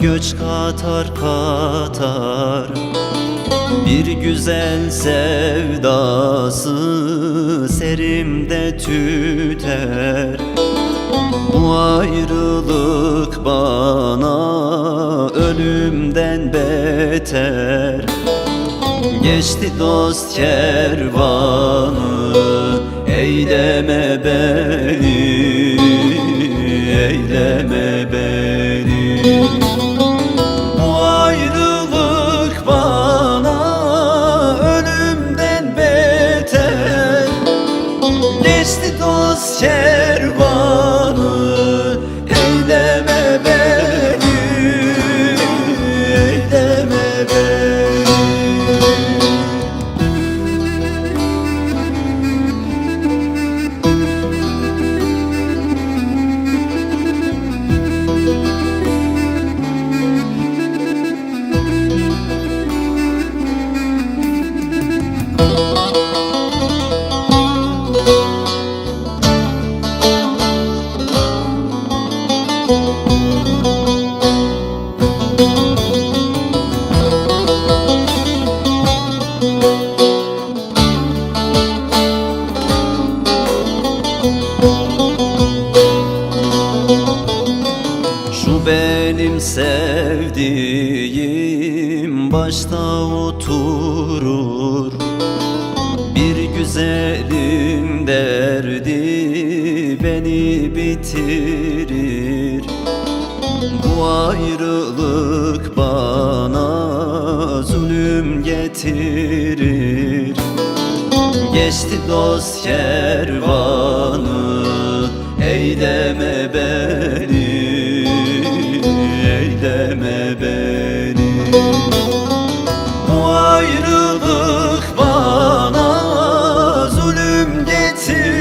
göç katar katar. Bir güzel sevdası serimde tüter. Bu ayrılık bana ölümden beter. Geçti dost kervanı Eyleme beni Eyleme beni sevdiğim başta oturur. Bir güzelin derdi beni bitirir. Bu ayrılık bana zulüm getirir. Geçti dost kervanı Eyleme beni Eyleme beni. Bu ayrılık bana zulüm getirir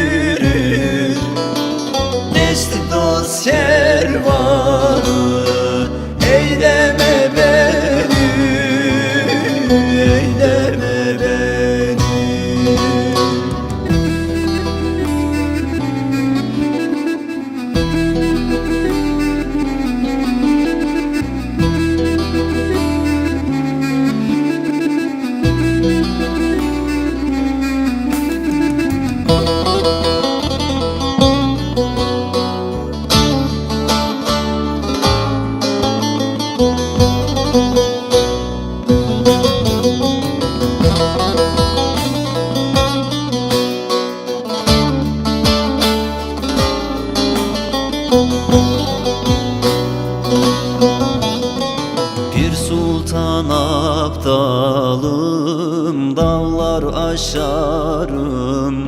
Bir sultan aptalım Dağlar aşarım.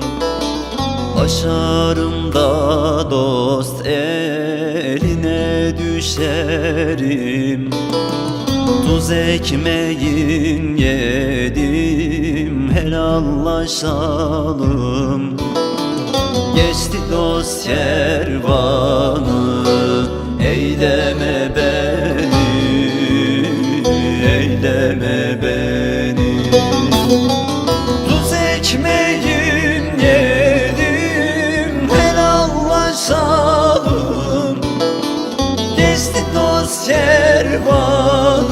Aşarım da dost düşerim Tuz ekmeğin yedim helallaşalım. Geçti dost kervanı Eyleme beni Eyleme beni desti dost kervanı